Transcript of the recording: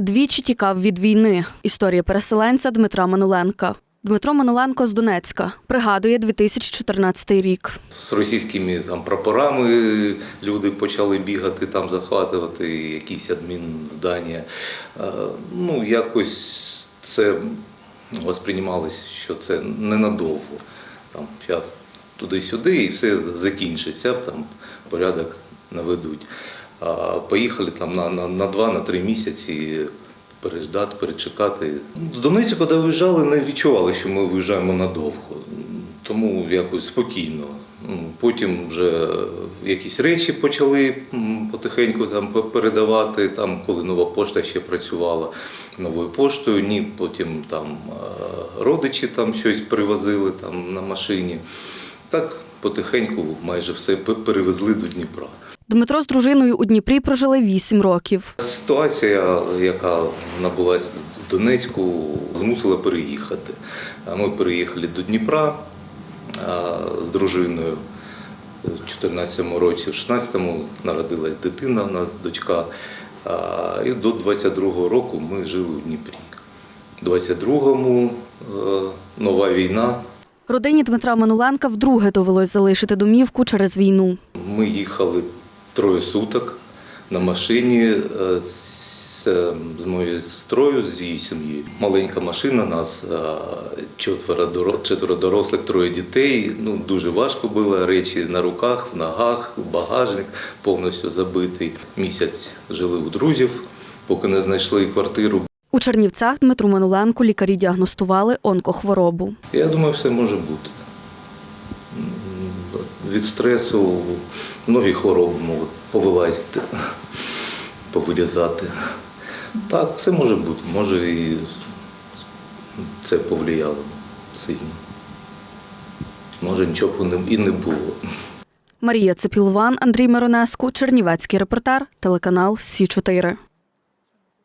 Двічі тікав від війни. Історія переселенця Дмитра Мануленка. Дмитро Мануленко з Донецька пригадує 2014 рік. З російськими там прапорами люди почали бігати, там захватувати якісь адмінздання. Е, Ну, якось це восприймалось, що це ненадовго. Там зараз туди-сюди і все закінчиться, там порядок наведуть. Поїхали там на, на, на два, на три місяці переждати, перечекати. З Донецька, коли виїжджали, не відчували, що ми виїжджаємо надовго. Тому якось спокійно. Ну, Потім вже якісь речі почали потихеньку там передавати, там, коли нова пошта ще працювала новою поштою, ні, потім там родичі там щось привозили там, на машині. Так потихеньку майже все перевезли до Дніпра. Дмитро з дружиною у Дніпрі прожили 8 років. Ситуація, яка набулася в Донецьку, змусила переїхати. Ми переїхали до Дніпра з дружиною. В 2014 році, в 16-му народилась дитина, у нас дочка. І до 22-го року ми жили у Дніпрі. В 22-му е, нова війна. Родині Дмитра Мануленка вдруге довелось залишити домівку через війну. Ми їхали троє суток на машині е, з, е, з моєю сестрою, з її сім'єю. Маленька машина, нас е, четверо, четверо дорослих, троє дітей. Ну, дуже важко було, речі на руках, в ногах, багажник повністю забитий. Місяць жили у друзів, поки не знайшли квартиру. У Чернівцях Дмитру Мануленку лікарі діагностували онкохворобу. Я думаю, все може бути. Від стресу многі хвороби можуть повилазити, повилізати. Так, все може бути. Може і це повлияло сильно. Може нічого і не було. Марія Цепілван, Андрій Миронеску, Чернівецький репортер, телеканал Сі 4